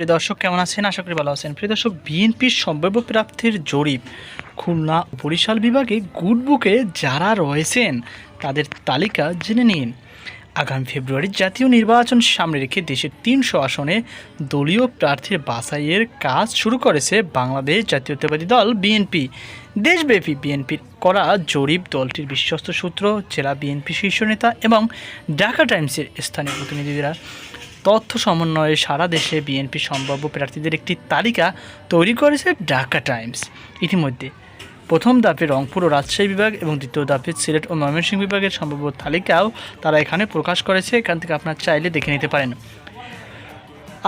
প্রিয় দর্শক, কেমন আছেন? আশা করি ভালো আছেন। প্রিয় দর্শক, বিএনপির সম্ভাব্য প্রাপ্তির জরিপ। খুলনা বরিশাল বিভাগে গুড বুকে যারা রয়েছেন, তাদের তালিকা জেনে নিন। আগামী ফেব্রুয়ারির জাতীয় নির্বাচন সামনে রেখে দেশের তিনশো আসনে দলীয় প্রার্থীর বাছাইয়ের কাজ শুরু করেছে বাংলাদেশ জাতীয়তাবাদী দল বিএনপি। দেশব্যাপী বিএনপির করা জরিপ দলটির বিশ্বস্ত সূত্র, জেলা বিএনপি শীর্ষ নেতা এবং ঢাকা টাইমসের স্থানীয় প্রতিনিধিরা। তথ্য সমন্বয়ে সারা দেশে বিএনপি সম্ভাব্য প্রার্থীদের একটি তালিকা তৈরি করেছে ঢাকা টাইমস। ইতিমধ্যে প্রথম ধাপে রংপুর ও রাজশাহী বিভাগ এবং দ্বিতীয় ধাপে সিলেট ও ময়মনসিংহ বিভাগের সম্ভাব্য তালিকাও তারা এখানে প্রকাশ করেছে। এখান থেকে আপনার চাইলে দেখে নিতে পারেন।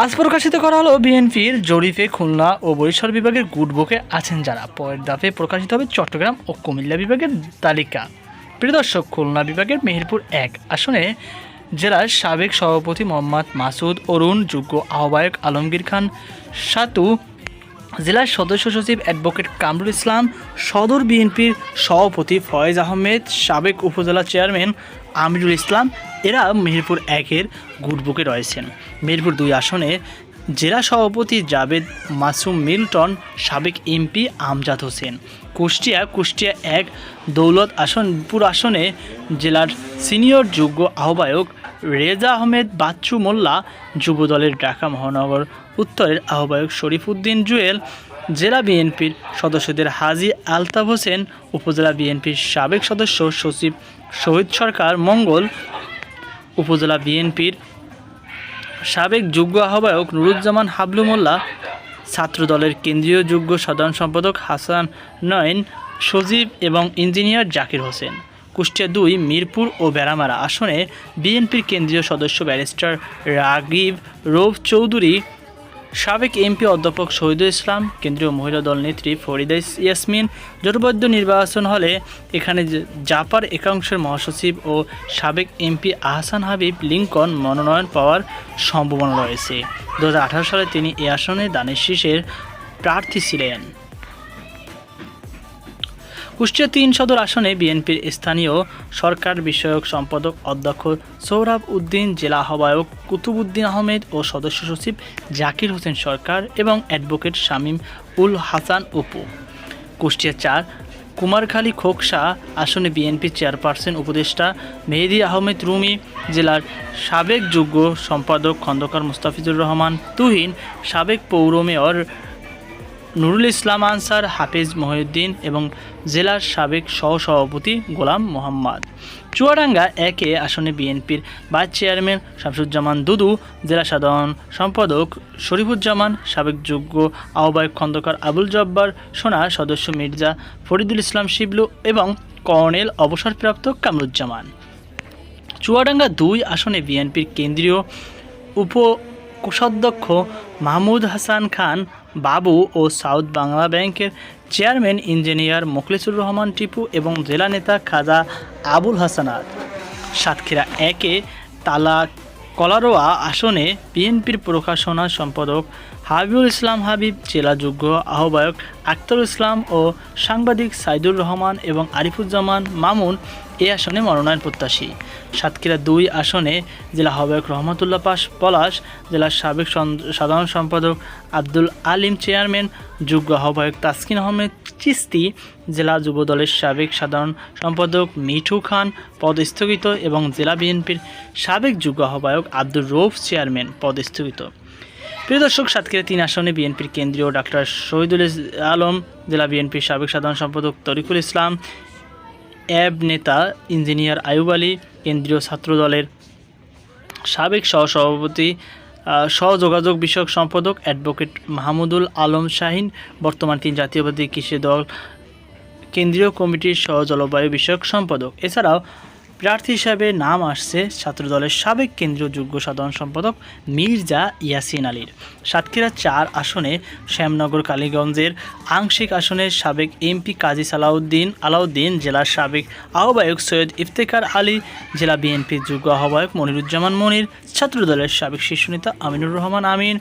আজ প্রকাশিত করা হলো বিএনপির জরিপে খুলনা ও বরিশাল বিভাগের গুড বুকে আছেন যারা। পরের ধাপে প্রকাশিত হবে চট্টগ্রাম ও কুমিল্লা বিভাগের তালিকা। প্রিয় দর্শক, খুলনা বিভাগের মেহেরপুর এক আসনে জেলার সাবেক সভাপতি মোহাম্মদ মাসুদ অরুণ, যোগ্য আহ্বায়ক আলমগীর খান, সাতু জেলার সদস্য সচিব অ্যাডভোকেট কামরুল ইসলাম, সদর বিএনপির সভাপতি ফয়েজ আহমেদ, সাবেক উপজেলা চেয়ারম্যান আমিরুল ইসলাম, এরা মেহেরপুর একের গুটবুকে রয়েছেন। মেহেরপুর দুই আসনে জেলা সভাপতি জাবেদ মাসুম মিল্টন, সাবেক এমপি আমজাদ হোসেন। কুষ্টিয়া কুষ্টিয়া এক দৌলত আসনপুর আসনে জেলার সিনিয়র যোগ্য আহ্বায়ক রেজা আহমেদ বাচ্চু মোল্লা, যুবদলের ঢাকা মহানগর উত্তরের আহ্বায়ক শরীফুদ্দিন জুয়েল, জেলা বিএনপির সদস্যদের হাজি আলতাফ হোসেন, উপজেলা বিএনপির সাবেক সদস্য সচিব শহীদ সরকার মঙ্গল, উপজেলা বিএনপির সাবেক যুগ্ম আহ্বায়ক নুরুজ্জামান হাবলু মোল্লা, ছাত্রদলের কেন্দ্রীয় যুগ্ম সাধারণ সম্পাদক হাসান নয়ন, সজীব এবং ইঞ্জিনিয়ার জাকির হোসেন। কুষ্টিয়া দুই, মিরপুর ও বেড়ামারা আসনে বিএনপির কেন্দ্রীয় সদস্য ব্যারিস্টার রাগিব রৌফ চৌধুরী সাবেক এমপি অধ্যাপক শহীদুল ইসলাম, কেন্দ্রীয় মহিলা দল নেত্রী ফরিদা ইয়াসমিন, জোটবদ্ধ নির্বাচন হলে এখানে জাপার একাংশের মহাসচিব ও সাবেক এমপি আহসান হাবিব লিঙ্কন মনোনয়ন পাওয়ার সম্ভাবনা রয়েছে। দু হাজার আঠারো সালে তিনি এ আসনে দানের শীষের প্রার্থী ছিলেন। কুষ্টিয়া তিন সদর আসনে বিএনপির স্থানীয় সরকার বিষয়ক সম্পাদক অধ্যক্ষ সৌরভ উদ্দিন, জেলা আহ্বায়ক কুতুবুদ্দিন আহমেদ ও সদস্য সচিব জাকির হোসেন সরকার এবং অ্যাডভোকেট শামীম উল হাসান উপু কুষ্টিয়া চার, কুমারখালী খোকসা আসনে বিএনপি চেয়ারপারসন উপদেষ্টা মেহেদি আহমেদ রুমি, জেলার সাবেক যুগ্ম সম্পাদক খন্দকার মুস্তাফিজুর রহমান, তুহিন সাবেক পৌর মেয়র নুরুল ইসলাম আনসার, হাফিজ মহিউদ্দিন এবং জেলার সাবেক সহসভাপতি গোলাম মোহাম্মদ। চুয়াডাঙ্গা একে আসনে বিএনপির ভাইস চেয়ারম্যান শামসুজ্জামান দুদু, জেলা সাধারণ সম্পাদক শরীফুজ্জামান, সাবেক যোগ্য আহ্বায়ক খন্দকার আবুল জব্বার, সোনা সদস্য মির্জা ফরিদুল ইসলাম শিবলু এবং কর্নেল অবসরপ্রাপ্ত কামরুজ্জামান। চুয়াডাঙ্গা দুই আসনে বিএনপির কেন্দ্রীয় উপ কোষাধ্যক্ষ মাহমুদ হাসান খান, বাবু ও সাউথ বাংলা ব্যাংকের চেয়ারম্যান ইঞ্জিনিয়ার মোখলেসুর রহমান টিপু এবং জেলা নেতা খাজা আবুল হাসানাত সাতক্ষীরা একে তালা কলারোয়া আসনে বিএনপির প্রকাশনা সম্পাদক হাবিবুল ইসলাম হাবিব জেলা যোগ্য আহ্বায়ক আক্তারুল ইসলাম ও সাংবাদিক সাইদুর রহমান এবং আরিফুজ্জামান মামুন এ আসনে মনোনয়ন প্রত্যাশী। সাতক্ষীরা দুই আসনে জেলা আহ্বায়ক রহমতুল্লাহ পাশ পলাশ জেলার সাবেক সাধারণ সম্পাদক আব্দুল আলিম চেয়ারম্যান যোগ্য আহ্বায়ক তাসকিন আহমেদ চিস্তি, জেলা যুবদলের সাবেক সাধারণ সম্পাদক মিঠু খান পদস্থগিত এবং জেলা বিএনপির সাবেক যুগ্ম আহ্বায়ক আব্দুর রৌফ চেয়ারম্যান পদস্থগিত। প্রিয় দর্শক, সাতক্ষীরা তিন আসনে বিএনপির কেন্দ্রীয় ডাক্তার শহীদুল আলম, জেলা বিএনপির সাবেক সাধারণ সম্পাদক তরিকুল ইসলাম অ্যাব নেতা ইঞ্জিনিয়ার আয়ুব আলী, কেন্দ্রীয় ছাত্র দলের সাবেক সহসভাপতি সহযোগাযোগ বিষয়ক সম্পাদক অ্যাডভোকেট মাহমুদুল আলম শাহিন, বর্তমান তিন জাতীয়বাদী কৃষি দল কেন্দ্রীয় কমিটির সহ জলবায়ু বিষয়ক সম্পাদক। এছাড়াও প্রার্থী হিসাবে নাম আসছে ছাত্রদলের সাবেক কেন্দ্রীয় যুগ্ম সাধারণ সম্পাদক মির্জা ইয়াসিন আলীর। সাতক্ষীরা চার আসনে শ্যামনগর কালীগঞ্জের আংশিক আসনের সাবেক এমপি কাজী সালাউদ্দিন আলাউদ্দিন, জেলার সাবেক আহ্বায়ক সৈয়দ ইফতেখার আলী, জেলা বিএনপির যুগ্ম আহ্বায়ক মনিরুজ্জামান মনির, ছাত্রদলের সাবেক শীর্ষ নেতা আমিনুর রহমান আমিন।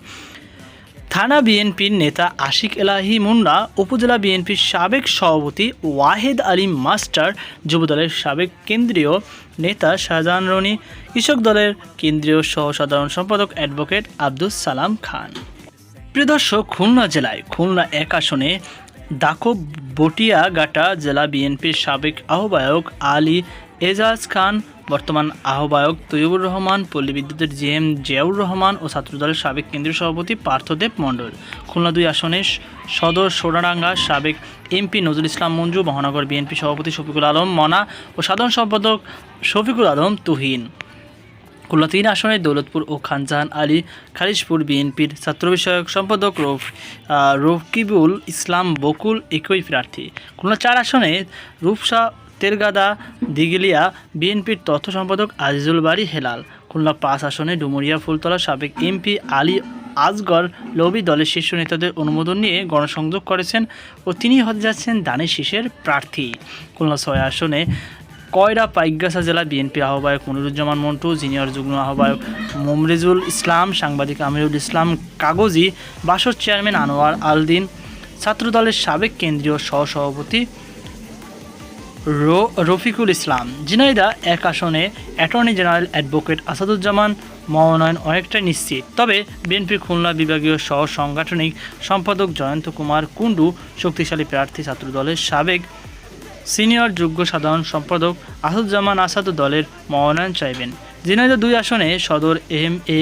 থানা বিএনপির নেতা আশিক এলাহি মুন্না, উপজেলা বিএনপির সাবেক সভাপতি ওয়াহেদ আলী মাস্টার, যুবদলের সাবেক কেন্দ্রীয় নেতা শাহজাহান রনি, কৃষক দলের কেন্দ্রীয় সহ সাধারণ সম্পাদক অ্যাডভোকেট আব্দুস সালাম খান। প্রিয় দর্শক, খুলনা জেলায় খুলনা এক আসনে দাকব বটিয়াঘাটা জেলা বিএনপির সাবেক আহ্বায়ক আলী এজাজ খান বর্তমান আহ্বায়ক তৈয়বুর রহমান পল্লী বিদ্যুতের জি এম জিয়াউর রহমান ও ছাত্রদলের সাবেক কেন্দ্রীয় সভাপতি পার্থদেব মণ্ডল। খুলনা দুই আসনে সদর সোনাডাঙ্গা সাবেক এমপি নজরুল ইসলাম মঞ্জু মহানগর বিএনপি সভাপতি শফিকুল আলম মনা ও সাধারণ সম্পাদক শফিকুল আলম তুহিন। খুলনা তিন আসনে দৌলতপুর ও খানজাহান আলী খালিশপুর বিএনপির ছাত্র বিষয়ক সম্পাদক রফ আহ, রকিবুল ইসলাম বকুল একই প্রার্থী। খুলনা চার আসনে রূপসা তেরগাদা দিগলিয়া বিএনপির তথ্য সম্পাদক আজিজুল বাড়ি হেলাল। খুলনা পাঁচ আসনে ডুমুরিয়া ফুলতলা সাবেক এমপি আলী আজগর লবি দলের শীর্ষ নেতাদের অনুমোদন নিয়ে গণসংযোগ করেছেন ও তিনি হতে যাচ্ছেন দানের শীষের প্রার্থী। খুলনা ছয় আসনে কয়রা পাইকগাছা জেলা বিএনপি আহ্বায়ক মনিরুজ্জামান মন্টু, সিনিয়র যুগ্ম আহ্বায়ক মোমরেজুল ইসলাম, সাংবাদিক আমিরুল ইসলাম কাগজি, বাসর চেয়ারম্যান আনোয়ার আলদিন, ছাত্রদলের সাবেক কেন্দ্রীয় সহসভাপতি রফিকুল ইসলাম। জিনাইদা এক আসনে অ্যাটর্নি জেনারেল অ্যাডভোকেট আসাদুজ্জামান মনোনয়ন অনেকটাই নিশ্চিত। তবে বিএনপির খুলনা বিভাগীয় সহ সাংগঠনিক সম্পাদক জয়ন্ত কুমার কুণ্ডু শক্তিশালী প্রার্থী ছাত্রদলের সাবেক সিনিয়র যোগ্য সাধারণ সম্পাদক আসাদুজ্জামান আসাদ দলের মনোনয়ন চাইবেন। জিনাইদা দুই আসনে সদর এম এ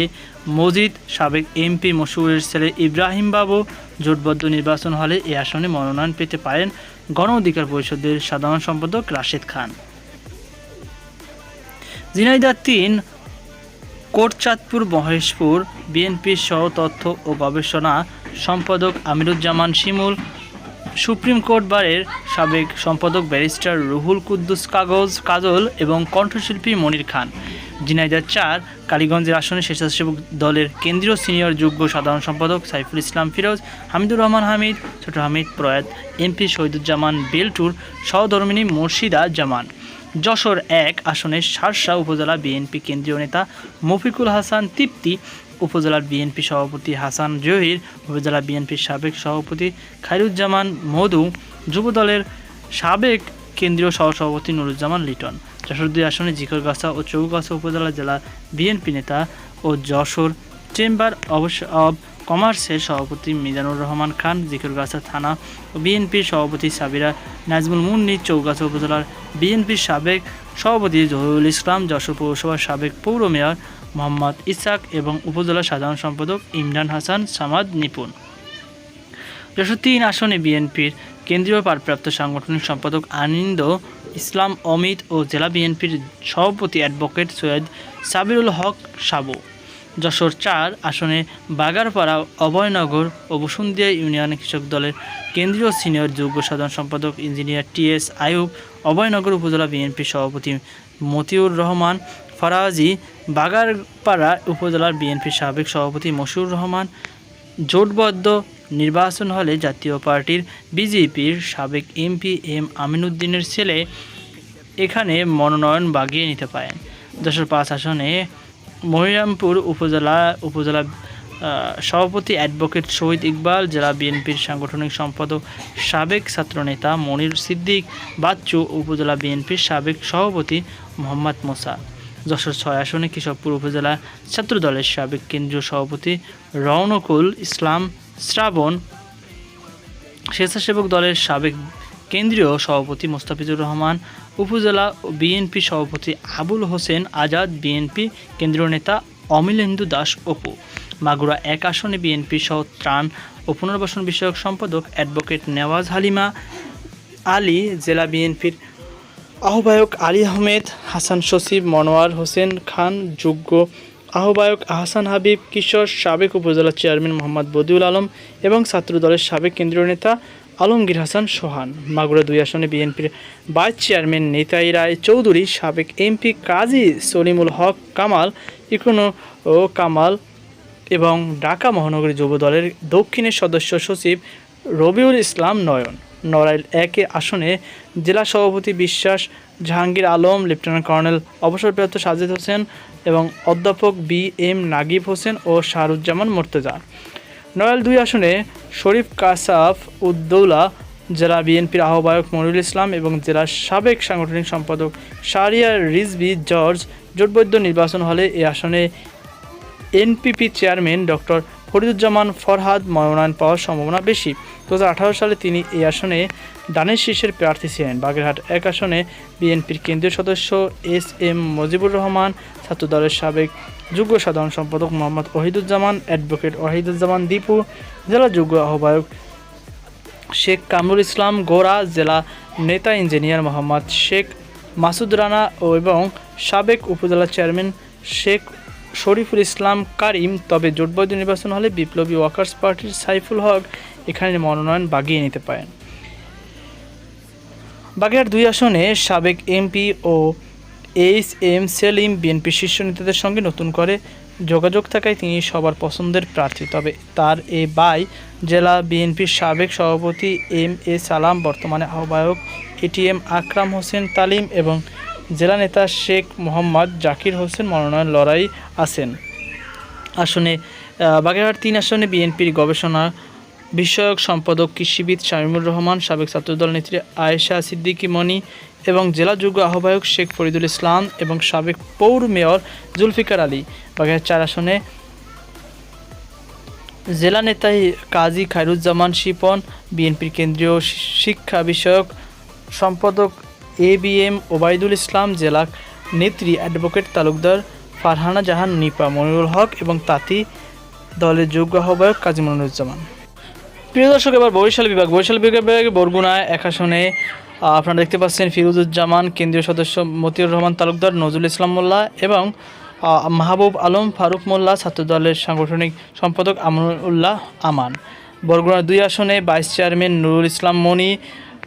মজিদ, সাবেক এমপি মশুরের ছেলে ইব্রাহিম বাবু জোটবদ্ধ নির্বাচন হলে এই আসনে মনোনয়ন পেতে পারেন গণ অধিকার পরিষদের সাধারণ সম্পাদক রাশেদ খান। ঝিনাইদহ তিন, কোটচাঁদপুর, মহেশপুর, বিএনপির সহ তথ্য ও গবেষণা সম্পাদক আমিরুজ্জামান শিমুল, সুপ্রিম কোর্ট বারের সাবেক সম্পাদক ব্যারিস্টার রুহুল কুদ্দুস কাগজ, কাজল এবং কণ্ঠশিল্পী মনির খান। ঝিনাইদহ চার কালীগঞ্জের আসনে স্বেচ্ছাসেবক দলের কেন্দ্রীয় সিনিয়র যুগ্ম সাধারণ সম্পাদক সাইফুল ইসলাম ফিরোজ, হামিদুর রহমান হামিদ, ছোট হামিদ প্রয়াত এমপি শহীদুজ্জামান বেলটুর সহধর্মিনী মুর্শিদা জামান। যশোর এক আসনের সারসা উপজেলা বিএনপি কেন্দ্রীয় নেতা মফিকুল হাসান তৃপ্তি, উপজেলার বিএনপি সভাপতি হাসান জহির, উপজেলা বিএনপির সাবেক সভাপতি খাইরুজ্জামান মধু যুবদলের সাবেক কেন্দ্রীয় সহসভাপতি নুরুজ্জামান লিটন। যশোর দুই আসনে জিকরগাছা ও চৌগাছা উপজেলা জেলা বিএনপি নেতা ও যশোর চেম্বার অবশ্য অব কমার্সের সভাপতি মিজানুর রহমান খান, জিকরগাছা থানা ও বিএনপির সভাপতি সাবিরা নাজমুল মুন্নি, চৌগাছা উপজেলার বিএনপির সাবেক সভাপতি জহুরুল ইসলাম, যশোর পৌরসভার সাবেক পৌর মেয়র মোহাম্মদ ইসাক এবং উপজেলা সাধারণ সম্পাদক ইমরান হাসান, সামাদ নিপুণ। যশোর তিন আসনে বিএনপির কেন্দ্রীয় ভারপ্রাপ্ত সাংগঠনিক সম্পাদক আনন্দ ইসলাম, অমিত ও জেলা বিএনপির সভাপতি অ্যাডভোকেট সৈয়দ সাবিরুল হক সাবু। যশোর চার আসনে বাগারপাড়া, অভয়নগর ও বসুন্ধিয়া ইউনিয়ন কৃষক দলের কেন্দ্রীয় সিনিয়র যোগ্য সাধারণ সম্পাদক engineer T S Ayub Abhaynagar উপজেলা বিএনপির সভাপতি মতিউর রহমান, ফরাজি বাগারপাড়া উপজেলার বিএনপির সাবেক সভাপতি মশিউর রহমান, জোটবদ্ধ নির্বাচন হলে জাতীয় পার্টির বিজেপির সাবেক এমপি এম আমিনুদ্দিনের ছেলে এখানে মনোনয়ন বাগিয়ে নিতে পারেন। যশোর পাঁচ আসনে মহিরামপুর উপজেলা উপজেলা সভাপতি অ্যাডভোকেট শহীদ ইকবাল, জেলা বিএনপির সাংগঠনিক সম্পাদক সাবেক ছাত্রনেতা মনির সিদ্দিক, বাচ্চু উপজেলা বিএনপির সাবেক সভাপতি মোহাম্মদ মোসা। যশোর ছয় আসনে কেশবপুর উপজেলা ছাত্রদলের সাবেক কেন্দ্রীয় সভাপতি রওনকুল ইসলাম শ্রাবণ স্বেচ্ছাসেবক দলের সাবেক কেন্দ্রীয় সভাপতি মোস্তাফিজুর রহমান, উপজেলা বিএনপি সভাপতি আবুল হোসেন আজাদ, বিএনপি কেন্দ্রীয় নেতা অমিলেন্দু দাস অপু, মাগুরা এক আসনে বিএনপি সহ ত্রাণ ও পুনর্বাসন বিষয়ক সম্পাদক অ্যাডভোকেট নেওয়াজ হালিমা আলী, জেলা বিএনপির আহ্বায়ক আলী আহমেদ, হাসান সচিব মনোয়ার হোসেন খান, যোগ্য আহ্বায়ক আহসান হাবিব, কিশোর সাবেক উপজেলা চেয়ারম্যান মোহাম্মদ বদিউল আলম এবং ছাত্রদলের সাবেক কেন্দ্রীয় নেতা আলমগীর হাসান সোহান। মাগুরা দুই আসনে বিএনপির ভাইস চেয়ারম্যান নিতাই রায় চৌধুরী, সাবেক এমপি কাজী সলিমুল হক কামাল, ইকোনো ও কামাল এবং ঢাকা মহানগরী যুব দলের দক্ষিণের সদস্য সচিব রবিউল ইসলাম নয়ন। নড়াইল একে আসনে জেলা সভাপতি বিশ্বাস জাহাঙ্গীর আলম, লেফটেন্যান্ট কর্নেল অবসরপ্রাপ্ত সাজিদ হোসেন এবং অধ্যাপক বি এম নাগিব হোসেন ও শাহরুজ্জামান মোর্তেজা। নড়াইল দুই আসনে শরীফ কাসাফ উদ্দৌলা, জেলা বিএনপির আহ্বায়ক মনিরুল ইসলাম এবং জেলার সাবেক সাংগঠনিক সম্পাদক শাহরিয়ার রিজভি জর্জ জোটবৈদ্য নির্বাচন হলে এই আসনে NPP chairman doctor Fariduzzaman, Farhad মনোনয়ন পাওয়ার সম্ভাবনা বেশি। দু হাজার আঠারো সালে তিনি এই আসনে দানের শীর্ষের প্রার্থী ছিলেন। বাগেরহাট এক আসনে বিএনপির কেন্দ্রীয় সদস্য এস এম মজিবুর রহমান, ছাত্রদলের সাবেক যুগ্ম সাধারণ সম্পাদক মোহাম্মদ ওহিদুজ্জামান, অ্যাডভোকেট ওহিদুজ্জামান দীপু, জেলা যুগ্ম আহ্বায়ক শেখ কামরুল ইসলাম গোরা, জেলা নেতা ইঞ্জিনিয়ার মোহাম্মদ শেখ মাসুদ রানা ও এবং সাবেক উপজেলা চেয়ারম্যান শেখ শরীফুল ইসলাম কারিম, তবে জোটবদ্ধ নির্বাচন হলে বিপ্লবী ওয়ার্কার্স পার্টির সাইফুল হক এখানে মনোনয়ন বাগিয়ে নিতে পারেন। বাগেরহাট দুই আসনে সাবেক এমপি ও এইচ এম সেলিম বিএনপি শীর্ষ নেতাদের সঙ্গে নতুন করে যোগাযোগ থাকায় তিনি সবার পছন্দের প্রার্থী। তবে তার এ বাই জেলা বিএনপির সাবেক সভাপতি এম এ সালাম, বর্তমানে আহ্বায়ক এটিএম আকরাম হোসেন তালিম এবং জেলা নেতা শেখ মোহাম্মদ জাকির হোসেন মনোনয়ন লড়াই আছেন। আসনে বাগেরহাট তিন আসনে বিএনপির গবেষণা বিষয়ক সম্পাদক কৃষিবিদ শামীমুর রহমান, সাবেক ছাত্রদল নেত্রী আয়েশা সিদ্দিকী মণি এবং জেলা যুগ্ম আহ্বায়ক শেখ ফরিদুল ইসলাম এবং সাবেক পৌর মেয়র জুলফিকার আলী। বাগেরহাট চার আসনে জেলা নেতা কাজী খায়রুজ্জামান শিপন, বিএনপির কেন্দ্রীয় শিক্ষা বিষয়ক সম্পাদক A B M Obaidul Islam জেলা নেত্রী অ্যাডভোকেট তালুকদার ফারহানা জাহান, নিপা মনিরুল হক এবং তাঁতি দলের যোগ্য আহ্বায়ক কাজী মনিরুজ্জামান। প্রিয় দর্শক, এবার বরিশাল বিভাগ। বরিশাল বিভাগে বরগুনায় এক আসনে আপনারা দেখতে পাচ্ছেন ফিরুজুজ্জামান, কেন্দ্রীয় সদস্য মতিউর রহমান তালুকদার, নজরুল ইসলাম মোল্লা এবং মাহবুব আলম, ফারুক মোল্লা, ছাত্রদলের সাংগঠনিক সম্পাদক আমরুল্লাহ আমান। বরগুনার দুই আসনে ভাইস চেয়ারম্যান নুরুল ইসলাম মনি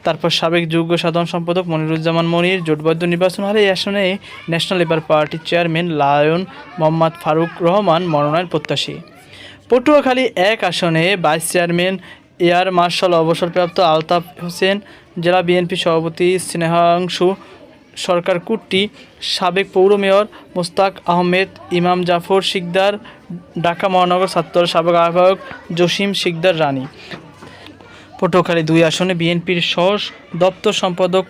তারপর সাবেক যুগ্ম সাধারণ সম্পাদক মনিরুজ্জামান মনির জোটবদ্ধ নির্বাচন হলে এই আসনে ন্যাশনাল লেবার পার্টির চেয়ারম্যান লায়ন মোহাম্মদ ফারুক রহমান মনোনয়ন প্রত্যাশী। পটুয়াখালী এক আসনে ভাইস চেয়ারম্যান এয়ার মার্শাল অবসরপ্রাপ্ত আলতাফ হোসেন, জেলা বিএনপি সভাপতি স্নেহাংশু, সরকার কুট্টি, সাবেক পৌর মেয়র মোস্তাক আহমেদ, ইমাম জাফর শিকদার, ঢাকা মহানগর ছাত্র সাবেক আহ্বায়ক জসিম শিকদার রানী। পটুয়াখালী দুই আসনে বিএনপির সহ দপ্তর সম্পাদক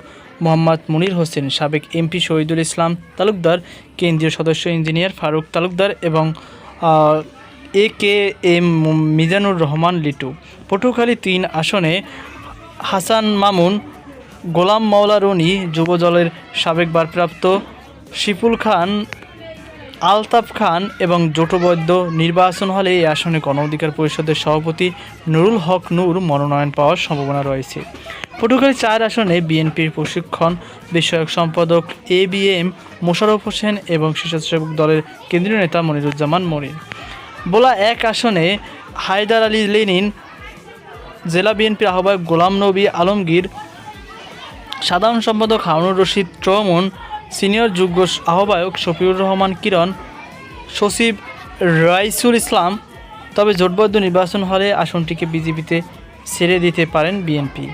মোহাম্মদ মুনির হোসেন, সাবেক এমপি শহীদুল ইসলাম তালুকদার, কেন্দ্রীয় সদস্য ইঞ্জিনিয়ার ফারুক তালুকদার এবং A K M Mizanur Rahman Litu. Patuakhali তিন আসনে হাসান মামুন, গোলাম মাওলা রনি যুব দলের সাবেক বারপ্রাপ্ত শিপুল খান আলতাফ খান এবং জোটবদ্ধ নির্বাচন হলে এই আসনে গণ অধিকার পরিষদের সভাপতি নুরুল হক নূর মনোনয়ন পাওয়ার সম্ভাবনা রয়েছে। পটুয়াখালী চার আসনে বিএনপির প্রশিক্ষণ বিষয়ক সম্পাদক A B M, Mosharraf Hossain এবং স্বেচ্ছাসেবক দলের কেন্দ্রীয় নেতা মনিরুজ্জামান মনির। বোলা এক আসনে হায়দার আলী লেনিন, জেলা বিএনপির আহ্বায়ক গোলাম নবী আলমগীর, সাধারণ সম্পাদক হারুনুর রশিদ চৌমন সিনিয়র যুগ্ম আহ্বায়ক শফিউর রহমান কিরণ, সচিব রাইসুল ইসলাম। তবে জোটবদ্ধ নির্বাচন হলে আসনটিকে বিজেপিতে ছেড়ে দিতে পারেন বিএনপি।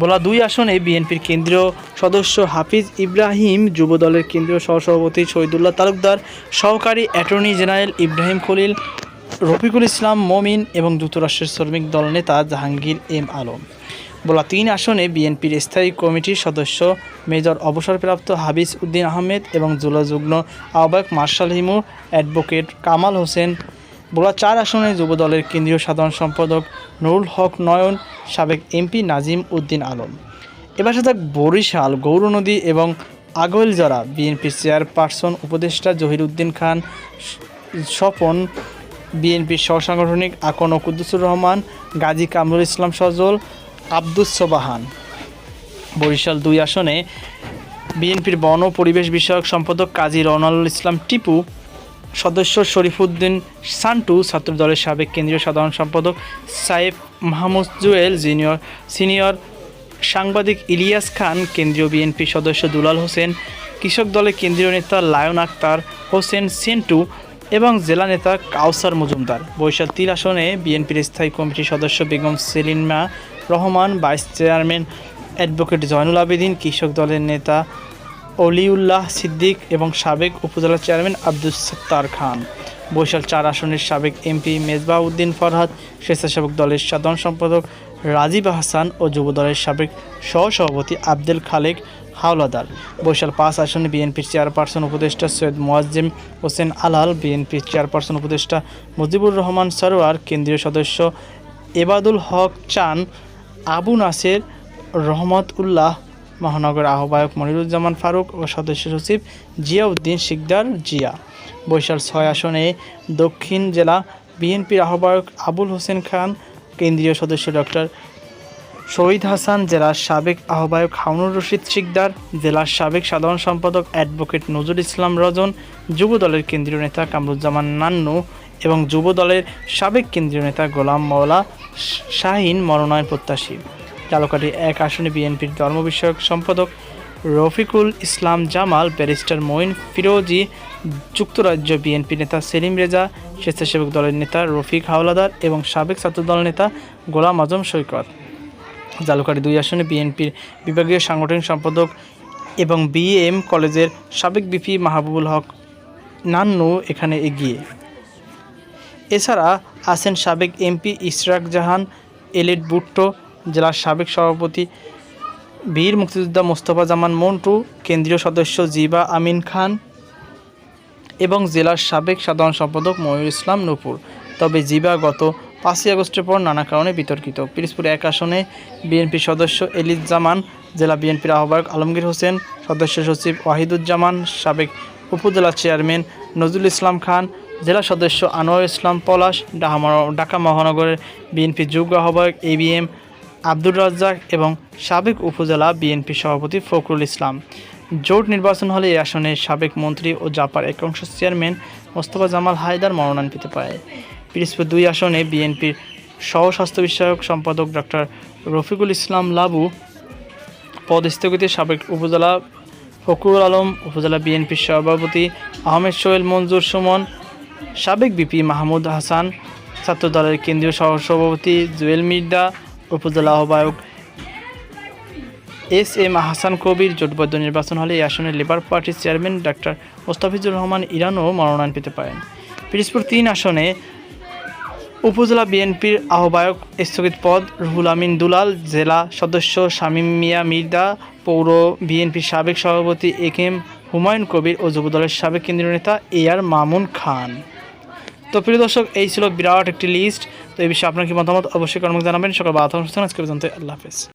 বলা দুই আসনে বিএনপির কেন্দ্রীয় সদস্য হাফিজ ইব্রাহিম, যুবদলের কেন্দ্রীয় সহসভাপতি শহীদুল্লাহ তালুকদার, সহকারী অ্যাটর্নি জেনারেল ইব্রাহিম খলিল, রফিকুল ইসলাম, মমিন এবং যুক্তরাষ্ট্রের শ্রমিক দল নেতা জাহাঙ্গীর এম আলম। বলা তিন আসনে বিএনপির স্থায়ী কমিটির সদস্য মেজর অবসরপ্রাপ্ত হাবিজ উদ্দিন আহমেদ এবং জুলা যুগ্ম আহ্বায়ক মার্শাল হিমু অ্যাডভোকেট কামাল হোসেন। বলা চার আসনে যুবদলের কেন্দ্রীয় সাধারণ সম্পাদক নুরুল হক নয়ন, সাবেক এমপি নাজিম উদ্দিন আলম। এবার সাথে বরিশাল গৌরনদী এবং আগৈলজরা বিএনপির চেয়ারপারসন উপদেষ্টা জহির উদ্দিন খান, স্বপন বিএনপির সহসাংগঠনিক আকন কুদ্দুসুর রহমান, গাজী কামরুল ইসলাম সজল আব্দুস সোবাহান। বরিশাল দুই আসনে বিএনপির বন ও পরিবেশ বিষয়ক সম্পাদক কাজী রওনাল ইসলাম টিপু, সদস্য শরীফুদ্দিন সান্টু, ছাত্রদলের সাবেক কেন্দ্রীয় সাধারণ সম্পাদক সাইফ মাহমুদ জুয়েল, জিনিয়র, সিনিয়র সাংবাদিক ইলিয়াস খান, কেন্দ্রীয় বিএনপি সদস্য দুলাল হোসেন, কৃষক দলের কেন্দ্রীয় নেতা লায়ন আক্তার, হোসেন সেন্টু এবং জেলা নেতা কাউসার মজুমদার। বরিশাল তিন আসনে বিএনপির স্থায়ী কমিটির সদস্য Begum Selima Rahman, vice chairman advocate Joynul Abedin, কৃষক দলের নেতা অলিউল্লাহ সিদ্দিক এবং সাবেক উপজেলা চেয়ারম্যান আব্দুল সত্তার খান। বৈশাল চার আসনের সাবেক এমপি মেজবাহ উদ্দিন ফরহাদ, স্বেচ্ছাসেবক দলের সাধারণ সম্পাদক রাজীব হাসান ও যুব দলের সাবেক সহসভাপতি আব্দুল খালেক হাওলাদার। বৈশাল পাঁচ আসনে বিএনপির চেয়ারপারসন উপদেষ্টা সৈয়দ মোয়াজ্জেম হোসেন আলাল, বিএনপির চেয়ারপারসন উপদেষ্টা মুজিবুর রহমান সরোয়ার, কেন্দ্রীয় সদস্য এবাদুল হক চান আবু নাসের রহমত উল্লাহ মহানগর আহ্বায়ক মনিরুজ্জামান ফারুক ও সদস্য সচিব জিয়াউদ্দিন শিকদার জিয়া। বৈশাল ছয় আসনে দক্ষিণ জেলা বিএনপির আহ্বায়ক আবুল হোসেন খান, কেন্দ্রীয় সদস্য ডক্টর শহীদ হাসান, জেলার সাবেক আহ্বায়ক হাউনুর রশিদ শিকদার, জেলার সাবেক সাধারণ সম্পাদক অ্যাডভোকেট নজরুল ইসলাম রজন যুব দলের কেন্দ্রীয় নেতা কামরুজ্জামান নান্নু এবং যুব দলের সাবেক কেন্দ্রীয় নেতা গোলাম মাওলা শাহিন মনোনয়ন প্রত্যাশী। চালকাটি এক আসনে বিএনপির ধর্ম বিষয়ক সম্পাদক রফিকুল ইসলাম জামাল, ব্যারিস্টার মঈন ফিরোজি, যুক্তরাজ্য বিএনপি নেতা সেলিম রেজা, স্বেচ্ছাসেবক দলের নেতা রফিক হাওলাদার এবং সাবেক ছাত্রদল নেতা গোলাম আজম সৈকত। জালুকারি দুই আসনে বিএনপির বিভাগীয় সাংগঠনিক সম্পাদক এবং বিএম কলেজের সাবেক বিপি মাহবুবুল হক নান্নু এখানে এগিয়ে। এছাড়া আছেন সাবেক এমপি ইশরাক জাহান, এলিট বুট্টো জেলার সাবেক সভাপতি বীর মুক্তিযোদ্ধা মোস্তফা জামান মন্টু, কেন্দ্রীয় সদস্য জিবা আমিন খান এবং জেলার সাবেক সাধারণ সম্পাদক ময়ূর ইসলাম নূপুর। তবে জিবা গত পাঁচই আগস্টের পর নানা কারণে বিতর্কিত। পিরিজপুর এক আসনে বিএনপির সদস্য এলিজ জামান, জেলা বিএনপির আহ্বায়ক আলমগীর হোসেন, সদস্য সচিব ওয়াহিদুজ্জামান, সাবেক উপজেলা চেয়ারম্যান নজরুল ইসলাম খান জেলা সদস্য আনোয়ার ইসলাম পলাশ, ঢাকা মহানগরের বিএনপি যুগ্ম আহ্বায়ক A B M Abdur Razzak এবং সাবেক উপজেলা বিএনপি সভাপতি ফখরুল ইসলাম। জোট নির্বাচন হলে এই আসনে সাবেক মন্ত্রী ও জাপার একাংশ চেয়ারম্যান মোস্তফা জামাল হায়দার মনোনয়ন পেতে পারে। পিরিজপুর দুই আসনে বিএনপির সহ স্বাস্থ্য বিষয়ক সম্পাদক ডক্টর রফিকুল ইসলাম লাবু পদ স্থগিতে সাবেক উপজেলা ফখরুল আলম, উপজেলা বিএনপির সভাপতি আহমেদ সোহেল মঞ্জুর সুমন সাবেক বিপি মাহমুদ হাসান, ছাত্রদলের কেন্দ্রীয় সহসভাপতি জুয়েল মির্দা উপজেলা আহ্বায়ক এস এম হাসান কবির জোটবদ্ধ নির্বাচন হলে এই আসনে লেবার পার্টির চেয়ারম্যান ডাক্তার মোস্তাফিজুর রহমান ইরানও মনোনয়ন পেতে পারেন। পিরিজপুর তিন আসনে উপজেলা বিএনপির আহ্বায়ক স্থগিত পদ, রুহুল আমিন দুলাল, জেলা সদস্য শামীম মিয়া মির্দা পৌর বিএনপির সাবেক সভাপতি এ এম হুমায়ুন কবির ও যুবদলের সাবেক কেন্দ্রীয় নেতা এ আর মামুন খান। তো প্রিয় দর্শক, এই ছিল বিরাট একটি লিস্ট তো এই বিষয়ে আপনার কি মতামত? অবশ্যই কর্মক জানাবেন। সকাল বারোটা অনুষ্ঠান আজকে পর্যন্ত আল্লাহ হাফেজ।